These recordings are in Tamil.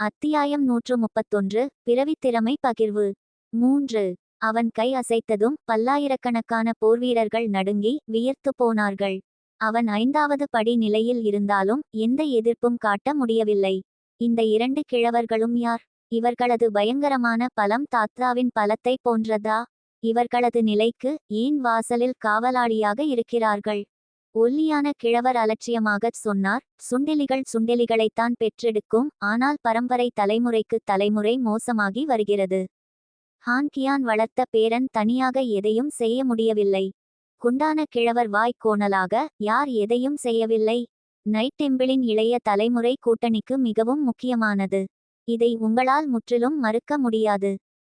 அத்தியாயம் நூற்று முப்பத்தொன்று பிறவித்திறமை பகிர்வு. மூன்று. அவன் கை அசைத்ததும் பல்லாயிரக்கணக்கான போர்வீரர்கள் நடுங்கி வியர்த்து போனார்கள். அவன் ஐந்தாவது படி நிலையில் இருந்தாலும் எந்த எதிர்ப்பும் காட்ட முடியவில்லை. இந்த இரண்டு கிழவர்களும் யார்? இவர்களது பயங்கரமான பலம் தாத்ராவின் பலத்தை போன்றதா? இவர்களது நிலைக்கு ஏன் வாசலில் காவலாளியாக இருக்கிறார்கள்? ஒல்லியான கிழவர் அலட்சியமாகச் சொன்னார் சுண்டெலிகள் சுண்டெலிகளைத்தான் பெற்றெடுக்கும் ஆனால் பரம்பரை தலைமுறைக்கு தலைமுறை மோசமாகி வருகிறது. ஹான்கியான் வளர்த்த பேரன் தனியாக எதையும் செய்ய முடியவில்லை. குண்டான கிழவர் வாய் கோணலாக யார் எதையும் செய்யவில்லை. நைட் டெம்பிளின் இளைய தலைமுறை கூட்டணிக்கு மிகவும் முக்கியமானது. இதை உங்களால் முற்றிலும் மறுக்க முடியாது.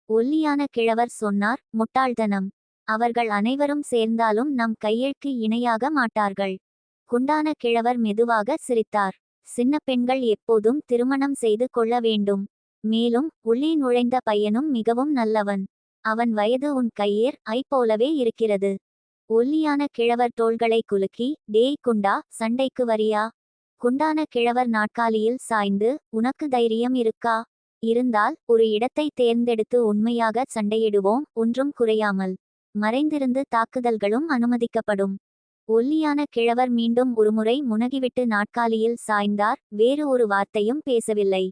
ஒல்லியான கிழவர் சொன்னார் முட்டாள்தனம். அவர்கள் அனைவரும் சேர்ந்தாலும் நம் கையெழுக்கு இணையாக மாட்டார்கள். குண்டான கிழவர் மெதுவாக சிரித்தார். சின்ன பெண்கள் எப்போதும் திருமணம் செய்து கொள்ள வேண்டும். மேலும் உள்ளே நுழைந்த பையனும் மிகவும் நல்லவன். அவன் வயது உன் கையேர் ஐ போலவே இருக்கிறது. ஒல்லியான கிழவர் தோள்களை குலுக்கி டேய் குண்டா சண்டைக்கு வரியா? குண்டான கிழவர் நாட்காலியில் சாய்ந்து உனக்கு தைரியம் இருக்கா? இருந்தால் ஒரு இடத்தை தேர்ந்தெடுத்து உண்மையாக சண்டையிடுவோம் ஒன்றும் குறையாமல். மறைந்திருந்து தாக்குதல்களும் அனுமதிக்கப்படும். ஒல்லியான கிழவர் மீண்டும் ஒருமுறை முனகிவிட்டு நாட்காலியில் சாய்ந்தார் வேறு ஒரு வார்த்தையும் பேசவில்லை.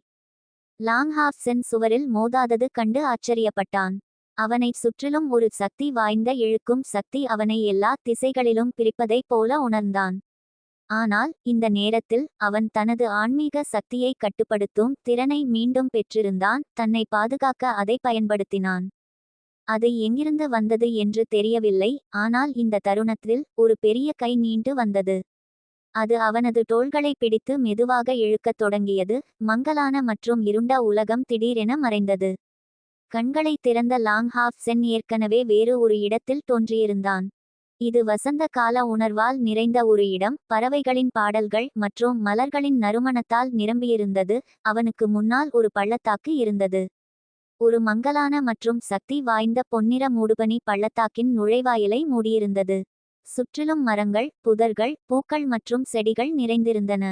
லாங்ஹாஃப் சென் சுவரில் மோதாதது கண்டு ஆச்சரியப்பட்டான். அவனை சுற்றிலும் ஒரு சக்தி வாய்ந்த இழுக்கும் சக்தி அவனை எல்லா திசைகளிலும் பிரிப்பதைப் போல உணர்ந்தான். ஆனால் இந்த நேரத்தில் அவன் தனது ஆன்மீக சக்தியை கட்டுப்படுத்தும் திறனை மீண்டும் பெற்றிருந்தான் தன்னை பாதுகாக்க அதை பயன்படுத்தினான். அது எங்கிருந்து வந்தது என்று தெரியவில்லை ஆனால் இந்த தருணத்தில் ஒரு பெரிய கை நீண்டு வந்தது. அது அவனது தோள்களை பிடித்து மெதுவாக இழுக்கத் தொடங்கியது மங்கலான மற்றும் இருண்ட உலகம் திடீரென மறைந்தது. கண்களை திறந்த லாங் ஹாஃப் சென் ஏற்கனவே வேறு ஒரு இடத்தில் தோன்றியிருந்தான். இது வசந்த கால உணர்வால் நிறைந்த ஒரு இடம் பறவைகளின் பாடல்கள் மற்றும் மலர்களின் நறுமணத்தால் நிரம்பியிருந்தது அவனுக்கு முன்னால் ஒரு பள்ளத்தாக்கு இருந்தது. ஒரு மங்கலான மற்றும் சக்தி வாய்ந்த பொன்னிற மூடுபனி பள்ளத்தாக்கின் நுழைவாயிலை மூடியிருந்தது. சுற்றிலும் மரங்கள் புதர்கள் பூக்கள் மற்றும் செடிகள் நிறைந்திருந்தன.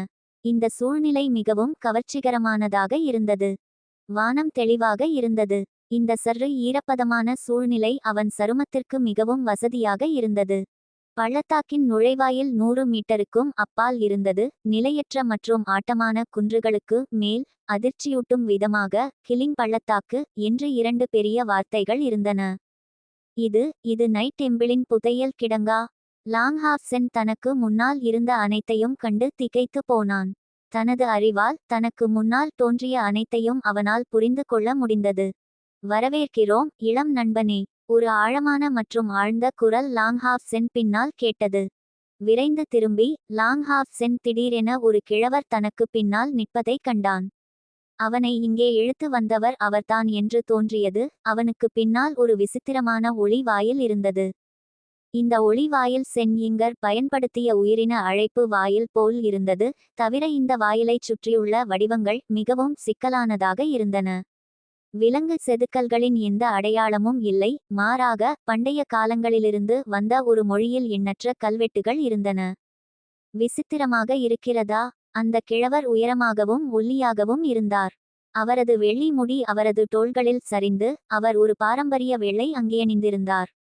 இந்த சூழ்நிலை மிகவும் கவர்ச்சிகரமானதாக இருந்தது. வானம் தெளிவாக இருந்தது. இந்த சர்று ஈரப்பதமான சூழ்நிலை அவன் சருமத்திற்கு மிகவும் வசதியாக இருந்தது. பள்ளத்தாக்கின் நுழைவாயில் நூறு மீட்டருக்கும் அப்பால் இருந்தது. நிலையற்ற மற்றும் ஆட்டமான குன்றுகளுக்கு மேல் அதிர்ச்சியூட்டும் விதமாக கிளிங் பள்ளத்தாக்கு என்று இரண்டு பெரிய வார்த்தைகள் இருந்தன. இது இது நைட் டெம்பிளின் புதையல் கிடங்கா? லாங்ஹாஃப் சென் தனக்கு முன்னால் இருந்த அனைத்தையும் கண்டு திகைத்து போனான். தனது அறிவால் தனக்கு முன்னால் தோன்றிய அனைத்தையும் அவனால் புரிந்து கொள்ள முடிந்தது. வரவேற்கிறோம் இளம் நண்பனே. ஒரு ஆழமான மற்றும் ஆழ்ந்த குரல் லாங்ஹாஃப் சென் பின்னால் கேட்டது. விரைந்து திரும்பி லாங்ஹாஃப் சென் திடீரென ஒரு கிழவர் தனக்கு பின்னால் நிற்பதைக் கண்டான். அவனை இங்கே இழுத்து வந்தவர் அவர்தான் என்று தோன்றியது அவனுக்கு பின்னால் ஒரு விசித்திரமான ஒளி வாயில் இருந்தது. இந்த ஒளி வாயில் சென் இங்கர் பயன்படுத்திய உயிரின அழைப்பு வாயில் போல் இருந்தது தவிர இந்த வாயிலைச் சுற்றியுள்ள வடிவங்கள் மிகவும் சிக்கலானதாக இருந்தன. விலங்கு செதுக்கல்களின் எந்த அடையாளமும் இல்லை. மாறாக பண்டைய காலங்களிலிருந்து வந்த ஒரு மொழியில் எண்ணற்ற கல்வெட்டுகள் இருந்தன. விசித்திரமாக இருக்கிறதா? அந்த கிழவர் உயரமாகவும் ஒல்லியாகவும் இருந்தார். அவரது வெள்ளி முடி அவரது தோள்களில் சரிந்து அவர் ஒரு பாரம்பரிய வெள்ளை அங்கேயணிந்திருந்தார்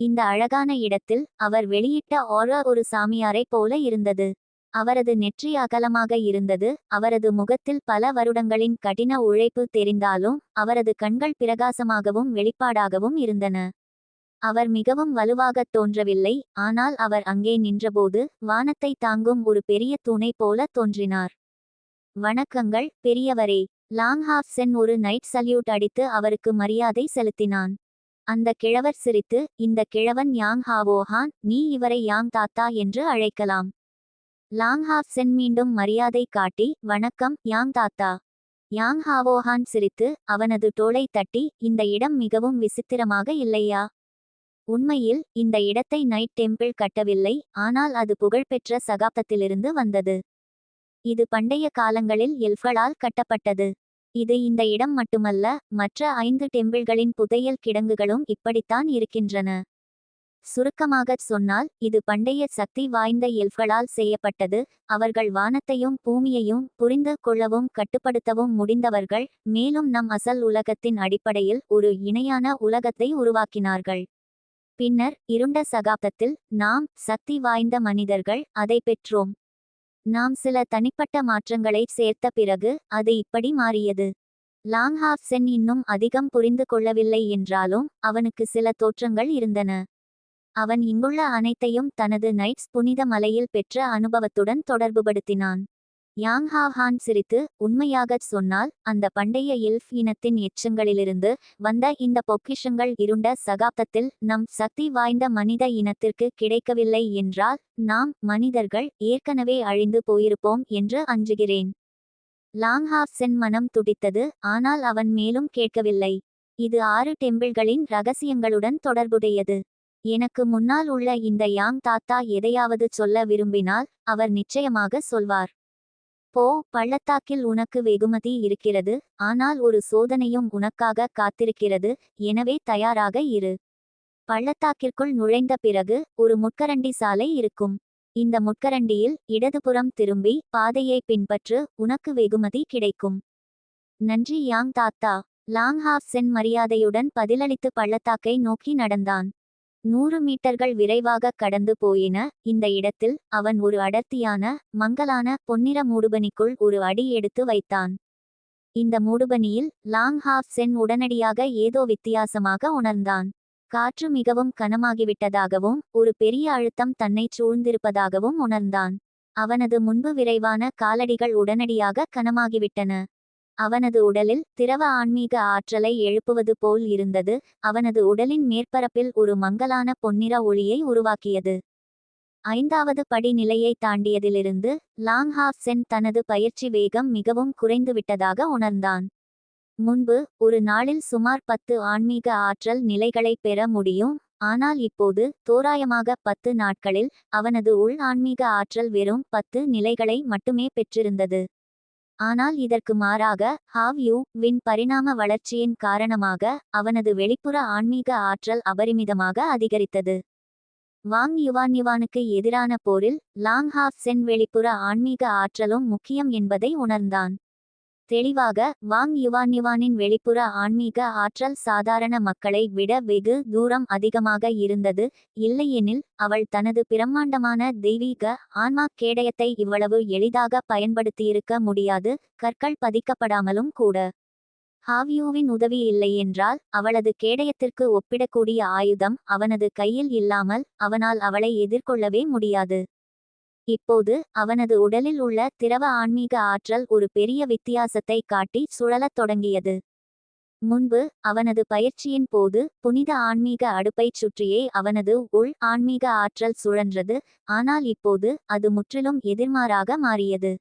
இந்த அழகான இடத்தில் அவர் வெளியிட்ட ஆரா ஒரு சாமியாரைப் போல இருந்தது. அவரது நெற்றி அகலமாக இருந்தது. அவரது முகத்தில் பல வருடங்களின் கடின உழைப்பு தெரிந்தாலும் அவரது கண்கள் பிரகாசமாகவும் வெளிப்பாடாகவும் இருந்தன. அவர் மிகவும் வலுவாகத் தோன்றவில்லை ஆனால் அவர் அங்கே நின்றபோது வானத்தை தாங்கும் ஒரு பெரிய தூணை போல தோன்றினார். வணக்கங்கள் பெரியவரே. லாங்ஹாஃப் சென் ஒரு நைட் சல்யூட் அடித்து அவருக்கு மரியாதை செலுத்தினான். அந்த கிழவர் சிரித்து இந்த கிழவன் யாங் ஹாவோஹான் நீ இவரை யாங் தாத்தா என்று அழைக்கலாம். லாங்ஹாஃப் சென் மீண்டும் மரியாதை காட்டி வணக்கம் யாங் தாத்தா. யாங் ஹாவோஹான் சிரித்து அவனது தோளை தட்டி இந்த இடம் மிகவும் விசித்திரமாக இல்லையா? உண்மையில் இந்த இடத்தை நைட் டெம்பிள் கட்டவில்லை ஆனால் அது புகழ்பெற்ற சகாப்தத்திலிருந்து வந்தது. இது பண்டைய காலங்களில் எல்ஃபளால் கட்டப்பட்டது. இது இந்த இடம் மட்டுமல்ல மற்ற ஐந்து டெம்பிள்களின் புதையல் கிடங்குகளும் இப்படித்தான் இருக்கின்றன. சுருக்கமாகச் சொன்னால் இது பண்டைய சக்தி வாய்ந்த எல்ஃப்களால் செய்யப்பட்டது. அவர்கள் வானத்தையும் பூமியையும் புரிந்து கொள்ளவும் கட்டுப்படுத்தவும் முடிந்தவர்கள். மேலும் நம் அசல் உலகத்தின் அடிப்படையில் ஒரு இணையான உலகத்தை உருவாக்கினார்கள். பின்னர் இருண்ட சகாப்தத்தில் நாம் சக்தி வாய்ந்த மனிதர்கள் அதை பெற்றோம். நாம் சில தனிப்பட்ட மாற்றங்களை சேர்த்த பிறகு அது இப்படி மாறியது. லாங்ஹாஃப் சென் இன்னும் அதிகம் புரிந்து கொள்ளவில்லை என்றாலும் அவனுக்கு சில தோற்றங்கள் இருந்தன. அவன் இங்குள்ள அனைத்தையும் தனது நைட்ஸ் புனித மலையில் பெற்ற அனுபவத்துடன் தொடர்புபடுத்தினான். யாங் ஹாவ்ஹான் சிரித்து உண்மையாகச் சொன்னால் அந்த பண்டைய இல்ஃப் இனத்தின் எச்சங்களிலிருந்து வந்த இந்த பொக்கிஷங்கள் இருண்ட சகாப்தத்தில் நம் சக்தி வாய்ந்த மனித இனத்திற்கு கிடைக்கவில்லை என்றால் நாம் மனிதர்கள் ஏற்கனவே அழிந்து போயிருப்போம் என்று அஞ்சுகிறேன் லாங்ஹாஃப் சென் மனம் துடித்தது ஆனால் அவன் மேலும் கேட்கவில்லை. இது ஆறு டெம்பிள்களின் ரகசியங்களுடன் தொடர்புடையது. எனக்கு முன்னால் உள்ள இந்த யாங் தாத்தா எதையாவது சொல்ல விரும்பினால் அவர் நிச்சயமாக சொல்வார். போ பள்ளத்தாக்கில் உனக்கு வெகுமதி இருக்கிறது ஆனால் ஒரு சோதனையும் உனக்காக காத்திருக்கிறது எனவே தயாராக இரு. பள்ளத்தாக்கிற்குள் நுழைந்த பிறகு ஒரு முட்கரண்டி சாலை இருக்கும். இந்த முட்கரண்டியில் இடதுபுறம் திரும்பி பாதையை பின்பற்று உனக்கு வெகுமதி கிடைக்கும். நன்றி யாங் தாத்தா. லாங் ஹாஃப் சென் மரியாதையுடன் பதிலளித்து பள்ளத்தாக்கை நோக்கி நடந்தான். நூறு மீட்டர்கள் விரைவாக கடந்து போயின. இந்த இடத்தில் அவன் ஒரு அடர்த்தியான மங்கலான பொன்னிற மூடுபனிக்குள் ஒரு அடி எடுத்து வைத்தான். இந்த மூடுபனியில் லாங் ஹாஃப் சென் உடனடியாக ஏதோ வித்தியாசமாக உணர்ந்தான். காற்று மிகவும் கனமாகிவிட்டதாகவும் ஒரு பெரிய அழுத்தம் தன்னை சூழ்ந்திருப்பதாகவும் உணர்ந்தான். அவனது முன்பு விரைவான காலடிகள் உடனடியாக கனமாகிவிட்டன. அவனது உடலில் திரவ ஆன்மீக ஆற்றலை எழுப்புவது போல் இருந்தது. அவனது உடலின் மேற்பரப்பில் ஒரு மங்கலான பொன்னிற ஒளியை உருவாக்கியது. ஐந்தாவது படி நிலையை தாண்டியதிலிருந்து லாங்ஹாஃப் சென் தனது பயிற்சி வேகம் மிகவும் குறைந்துவிட்டதாக உணர்ந்தான். முன்பு ஒரு நாளில் சுமார் பத்து ஆன்மீக ஆற்றல் நிலைகளை பெற முடியும். ஆனால் இப்போது தோராயமாக பத்து நாட்களில் அவனது உள் ஆன்மீக ஆற்றல் வெறும் பத்து நிலைகளை மட்டுமே பெற்றிருந்தது. ஆனால் இதற்கு மாறாக ஹாவ் யூ வின் பரிணாம வளர்ச்சியின் காரணமாக அவனது வெளிப்புற ஆன்மீக ஆற்றல் அபரிமிதமாக அதிகரித்தது. வாங் யுவான் யுவானுக்கு எதிரான போரில் லாங் ஹாஃப் சென் வெளிப்புற ஆன்மீக ஆற்றலும் முக்கியம் என்பதை உணர்ந்தான். தெளிவாக வாங் யுவான் யுவானின் வெளிப்புற ஆன்மீக ஆற்றல் சாதாரண மக்களை விட வெகு தூரம் அதிகமாக இருந்தது. இல்லையெனில் அவள் தனது பிரம்மாண்டமான தெய்வீக ஆன்மா கேடயத்தை இவ்வளவு எளிதாக பயன்படுத்தியிருக்க முடியாது. கற்கள் பதிக்கப்படாமலும் கூட. ஹாவியோவின் உதவி இல்லையென்றால் அவளது கேடயத்திற்கு ஒப்பிடக்கூடிய ஆயுதம் அவனது கையில் இல்லாமல் அவனால் அவளை எதிர்கொள்ளவே முடியாது. இப்போது அவனது உடலில் உள்ள திரவ ஆன்மீக ஆற்றல் ஒரு பெரிய வித்தியாசத்தை காட்டி சுழலத் தொடங்கியது. முன்பு அவனது பயிற்சியின் போது புனித ஆன்மீக அடுப்பைச் சுற்றியே அவனது உள் ஆன்மீக ஆற்றல் சுழன்றது ஆனால் இப்போது அது முற்றிலும் எதிர்மாறாக மாறியது.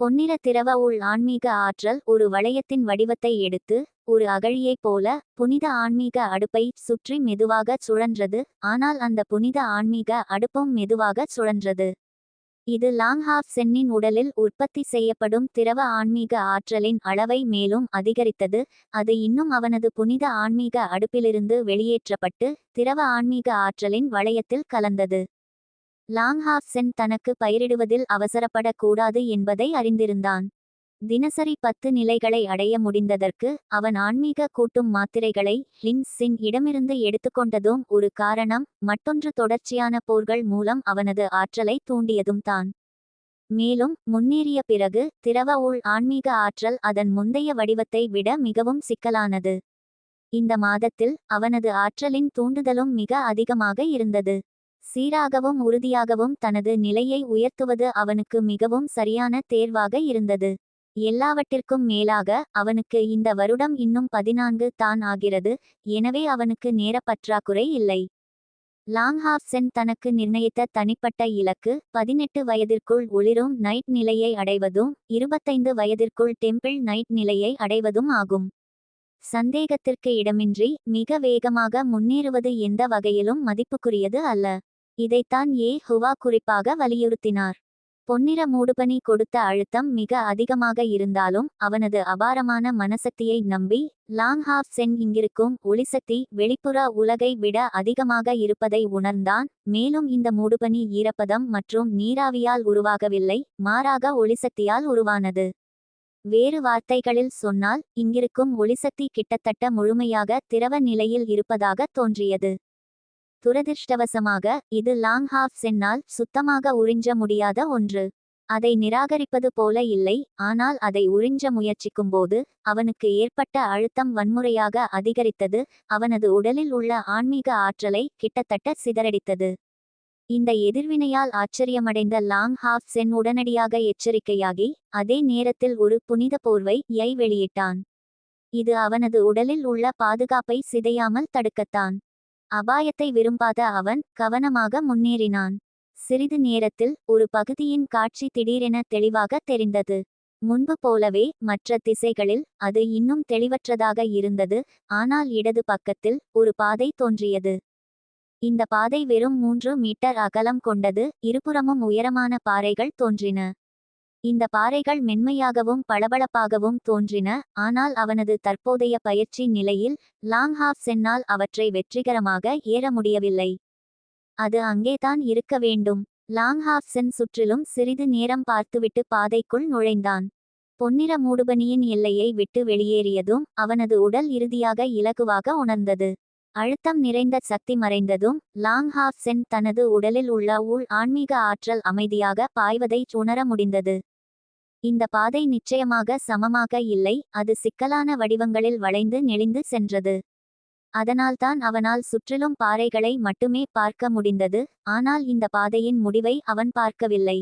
பொன்னிற திரவ உள் ஆன்மீக ஆற்றல் ஒரு வளையத்தின் வடிவத்தை எடுத்து ஒரு அகழியைப் போல புனித ஆன்மீக அடுப்பை சுற்றி மெதுவாக சுழன்றது ஆனால் அந்த புனித ஆன்மீக அடுப்பும் மெதுவாக சுழன்றது. இது லாங்ஹாஃப் சென்னின் உடலில் உற்பத்தி செய்யப்படும் திரவ ஆன்மீக ஆற்றலின் அளவை மேலும் அதிகரித்தது. அது இன்னும் அவனது புனித ஆன்மீக அடுப்பிலிருந்து வெளியேற்றப்பட்டு திரவ ஆன்மீக ஆற்றலின் வளையத்தில் கலந்தது. லாங்ஹாஃப் சென் தனக்கு பயிரிடுவதில் அவசரப்படக்கூடாது என்பதை அறிந்திருந்தான். தினசரி பத்து நிலைகளை அடைய முடிந்ததற்கு அவன் ஆன்மீக கூட்டும் மாத்திரைகளை லின்ஸின் இடமிருந்து எடுத்துக்கொண்டதும் ஒரு காரணம் மற்றொன்று தொடர்ச்சியான போர்கள் மூலம் அவனது ஆற்றலை தூண்டியதும் தான். மேலும் முன்னேறிய பிறகு திரவ உள் ஆன்மீக ஆற்றல் அதன் முந்தைய வடிவத்தை விட மிகவும் சிக்கலானது. இந்த மாதத்தில் அவனது ஆற்றலின் தூண்டுதலும் மிக அதிகமாக இருந்தது. சீராகவும் உறுதியாகவும் தனது நிலையை உயர்த்துவது அவனுக்கு மிகவும் சரியான தேர்வாக இருந்தது. எல்லாவற்றிற்கும் மேலாக அவனுக்கு இந்த வருடம் இன்னும் பதினான்கு தான் ஆகிறது எனவே அவனுக்கு நேர பற்றாக்குறை இல்லை. லாங்ஹாப்சென் தனக்கு நிர்ணயித்த தனிப்பட்ட இலக்கு பதினெட்டு வயதிற்குள் ஒளிரும் நைட் நிலையை அடைவதும் இருபத்தைந்து வயதிற்குள் டெம்பிள் நைட் நிலையை அடைவதும் ஆகும். சந்தேகத்திற்கு இடமின்றி மிக வேகமாக முன்னேறுவது எந்த வகையிலும் மதிப்புக்குரியது அல்ல. இதைத்தான் ஏ ஹுவா குறிப்பாக வலியுறுத்தினார். பொன்னிற மூடுபனி கொடுத்த அழுத்தம் மிக அதிகமாக இருந்தாலும் அவனது அபாரமான மனசக்தியை நம்பி லாங் ஹாஃப் சென் இங்கிருக்கும் ஒளிசக்தி வெளிப்புற உலகை விட அதிகமாக இருப்பதை உணர்ந்தான். மேலும் இந்த மூடுபனி ஈரப்பதம் மற்றும் நீராவியால் உருவாகவில்லை மாறாக ஒளிசக்தியால் உருவானது. வேறு வார்த்தைகளில் சொன்னால் இங்கிருக்கும் ஒளிசக்தி கிட்டத்தட்ட முழுமையாக திரவ நிலையில் இருப்பதாக தோன்றியது. துரதிர்ஷ்டவசமாக இது லாங் ஹாஃப் சென்னால் சுத்தமாக உறிஞ்ச முடியாத ஒன்று. அதை நிராகரிப்பது போல இல்லை ஆனால் அதை உறிஞ்ச முயற்சிக்கும்போது அவனுக்கு ஏற்பட்ட அழுத்தம் வன்முறையாக அதிகரித்தது அவனது உடலில் உள்ள ஆன்மீக ஆற்றலை கிட்டத்தட்ட சிதறடித்தது. இந்த எதிர்வினையால் ஆச்சரியமடைந்த லாங் ஹாஃப் சென் உடனடியாக எச்சரிக்கையாகி அதே நேரத்தில் ஒரு புனித போர்வை யை வெளியிட்டான். இது அவனது உடலில் உள்ள பாதுகாப்பை சிதையாமல் தடுக்கத்தான். அபாயத்தை விரும்பாத அவன் கவனமாக முன்னேறினான். சிறிது நேரத்தில் ஒரு பகுதியின் காட்சி திடீரென தெளிவாக தெரிந்தது. முன்பு போலவே மற்ற திசைகளில் அது இன்னும் தெளிவற்றதாக இருந்தது ஆனால் இடது பக்கத்தில் ஒரு பாதை தோன்றியது. இந்த பாதை வெறும் மூன்று மீட்டர் அகலம் கொண்டது இருபுறமும் உயரமான பாறைகள் தோன்றின. இந்த பாறைகள் மென்மையாகவும் பளபளப்பாகவும் தோன்றின ஆனால் அவனது தற்போதைய பயிற்சி நிலையில் லாங் ஹாஃப் சென்னால் அவற்றை வெற்றிகரமாக ஏற முடியவில்லை. அது அங்கேதான் இருக்க வேண்டும். லாங் ஹாஃப் சென் சுற்றிலும் சிறிது நேரம் பார்த்துவிட்டு பாதைக்குள் நுழைந்தான். பொன்னிற மூடுபனியின் எல்லையை விட்டு வெளியேறியதும் அவனது உடல் இறுதியாக இலகுவாக உணர்ந்தது. அழுத்தம் நிறைந்த சக்தி மறைந்ததும் லாங் ஹாஃப் சென் தனது உடலில் உள்ள உள் ஆன்மீக ஆற்றல் அமைதியாக பாய்வதை உணர முடிந்தது. இந்த பாதை நிச்சயமாக சமமாக இல்லை அது சிக்கலான வடிவங்களில் வளைந்து நெளிந்து சென்றது. அதனால்தான் அவனால் சுற்றிலும் பாறைகளை மட்டுமே பார்க்க முடிந்தது ஆனால் இந்த பாதையின் முடிவை அவன் பார்க்கவில்லை.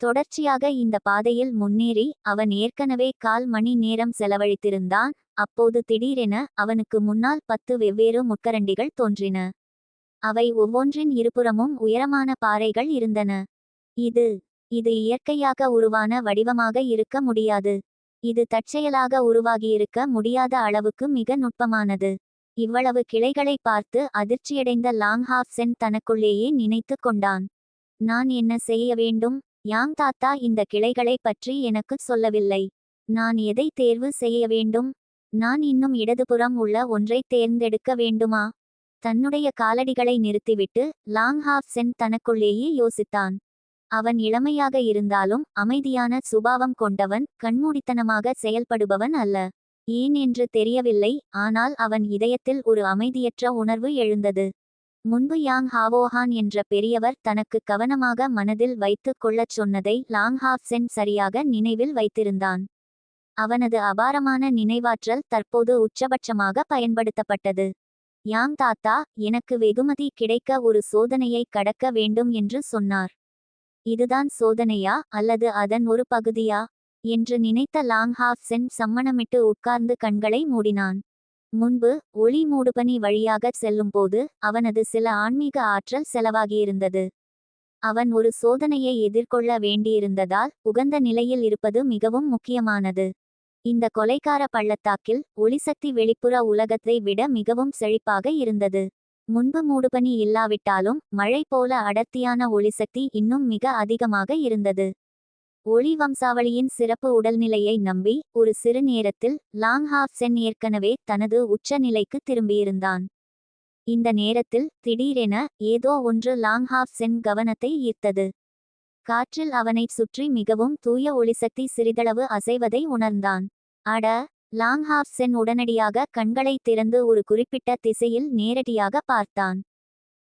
தொடர்ச்சியாக இந்த பாதையில் முன்னேறி அவன் ஏற்கனவே கால் மணி நேரம் செலவழித்திருந்தான் அப்போது திடீரென அவனுக்கு முன்னால் பத்து வெவ்வேறு முட்கரண்டிகள் தோன்றின. அவை ஒவ்வொன்றின் இருபுறமும் உயரமான பாறைகள் இருந்தன. இது இது இயற்கையாக உருவான வடிவமாக இருக்க முடியாது. இது தற்செயலாக உருவாகியிருக்க முடியாத அளவுக்கு மிக நுட்பமானது. இவ்வளவு கிளைகளை பார்த்து அதிர்ச்சியடைந்த லாங் ஹாஃப் சென் தனக்குள்ளேயே நினைத்து கொண்டான். நான் என்ன செய்ய வேண்டும்? யாங் தாத்தா இந்த கிளைகளை பற்றி எனக்கு சொல்லவில்லை. நான் எதை தேர்வு செய்ய வேண்டும்? நான் இன்னும் இடதுபுறம் உள்ள ஒன்றை தேர்ந்தெடுக்க வேண்டுமா? தன்னுடைய காலடிகளை நிறுத்திவிட்டு லாங் ஹாஃப் சென் தனக்குள்ளேயே யோசித்தான். அவன் இளமையாக இருந்தாலும் அமைதியான சுபாவம் கொண்டவன் கண்மூடித்தனமாக செயல்படுபவன் அல்ல. ஏன் என்று தெரியவில்லை ஆனால் அவன் இதயத்தில் ஒரு அமைதியற்ற உணர்வு எழுந்தது. முன்பு யாங் ஹாவோஹான் என்ற பெரியவர் தனக்கு கவனமாக மனதில் வைத்து கொள்ளச் சொன்னதை லாங் ஹாஃப் சென் சரியாக நினைவில் வைத்திருந்தான். அவனது அபாரமான நினைவாற்றல் தற்போது உச்சபட்சமாக பயன்படுத்தப்பட்டது. யாங் தாத்தா எனக்கு வெகுமதி கிடைக்க ஒரு சோதனையை கடக்க வேண்டும் என்று சொன்னார். இதுதான் சோதனையா அல்லது அதன் ஒரு பகுதியா? என்று நினைத்த லாங் ஹாஃப் சென் சம்மணமிட்டு உட்கார்ந்து கண்களை மூடினான். முன்பு ஒளி மூடுபனி வழியாக செல்லும்போது அவனது சில ஆன்மீக ஆற்றல் செலவாகியிருந்தது. அவன் ஒரு சோதனையை எதிர்கொள்ள வேண்டியிருந்ததால் உகந்த நிலையில் இருப்பது மிகவும் முக்கியமானது. இந்த கொலைக்கார பள்ளத்தாக்கில் ஒளிசக்தி வெளிப்புற உலகத்தை விட மிகவும் செழிப்பாக இருந்தது. முன்பு மூடுபனி இல்லாவிட்டாலும் மழை போல அடர்த்தியான ஒளிசக்தி இன்னும் மிக அதிகமாக இருந்தது. ஒளி வம்சாவளியின் சிறப்பு உடல்நிலையை நம்பி ஒரு சிறு நேரத்தில் லாங் சென் ஏற்கனவே தனது உச்ச நிலைக்கு திரும்பியிருந்தான். இந்த நேரத்தில் திடீரென ஏதோ ஒன்று லாங் சென் கவனத்தை ஈர்த்தது. காற்றில் அவனைச் சுற்றி மிகவும் தூய ஒளிசக்தி சிறிதளவு அசைவதை உணர்ந்தான். அட லாங்ஹாப்சென் சென் உடனடியாக கண்களை திறந்து ஒரு குறிப்பிட்ட திசையில் நேரடியாக பார்த்தான்.